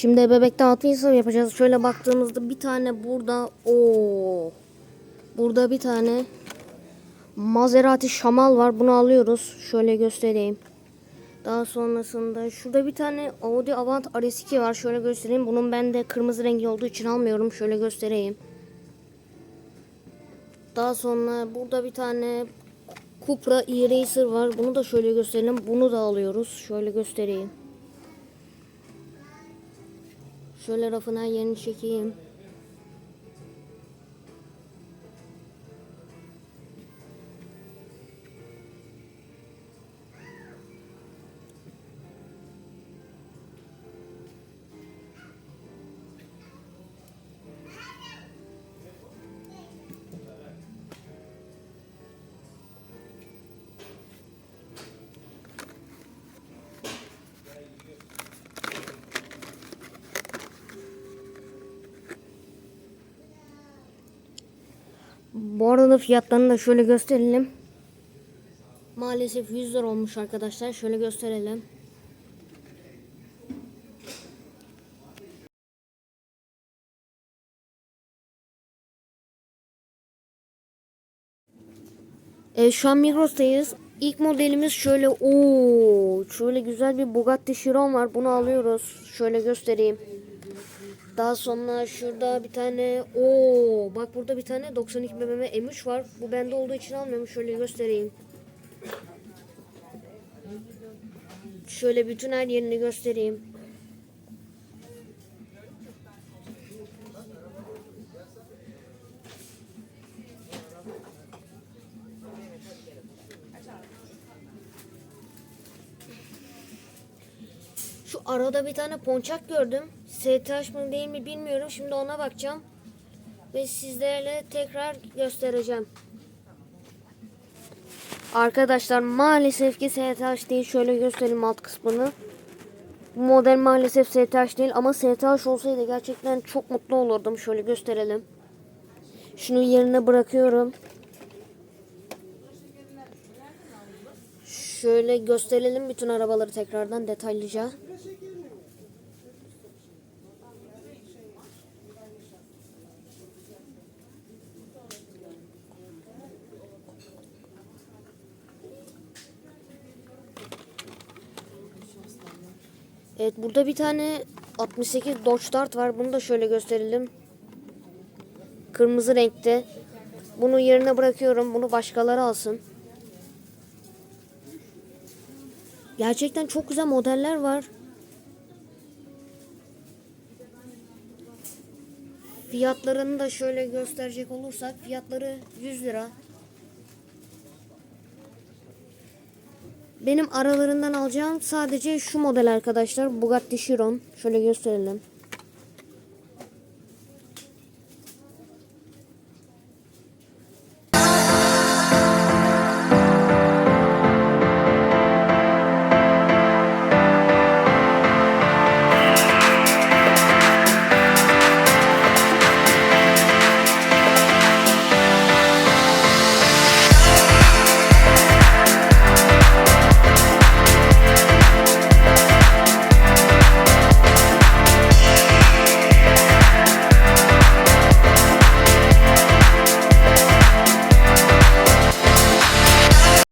Şimdi bebekte altı insan yapacağız. Şöyle baktığımızda bir tane burada o Burada bir tane Maserati Şamal var. Bunu alıyoruz. Şöyle göstereyim. Daha sonrasında şurada bir tane Audi Avant RS2 var. Şöyle göstereyim. Bunun bende kırmızı rengi olduğu için almıyorum. Şöyle göstereyim. Daha sonra burada bir tane Cupra e-Racer var. Bunu da şöyle gösterelim. Bunu da alıyoruz. Şöyle göstereyim. Şöyle rafın her yerini çekeyim. Bu arada fiyatlarını da şöyle gösterelim. Maalesef 100 lira olmuş arkadaşlar. Şöyle gösterelim. Evet şu an Migros'tayız. İlk modelimiz şöyle ooo şöyle güzel bir Bugatti Chiron var. Bunu alıyoruz. Şöyle göstereyim. Daha sonra şurada bir tane o bak burada bir tane 92 mm M3 var. Bu bende olduğu için almıyorum. Şöyle göstereyim. Şöyle bütün her yerini göstereyim. Şu arada bir tane ponçak gördüm. STH mı değil mi bilmiyorum. Şimdi ona bakacağım. Ve sizlerle tekrar göstereceğim. Arkadaşlar maalesef ki STH değil. Şöyle göstereyim alt kısmını. Bu model maalesef STH değil ama STH olsaydı gerçekten çok mutlu olurdum. Şöyle gösterelim. Şunu yerine bırakıyorum. Şöyle gösterelim bütün arabaları tekrardan detaylıca. Evet burada bir tane 68 Dodge Dart var. Bunu da şöyle gösterelim. Kırmızı renkte. Bunu yerine bırakıyorum. Bunu başkaları alsın. Gerçekten çok güzel modeller var. Fiyatlarını da şöyle gösterecek olursak fiyatları 100 lira. Benim aralarından alacağım sadece şu model arkadaşlar. Bugatti Chiron. Şöyle gösterelim.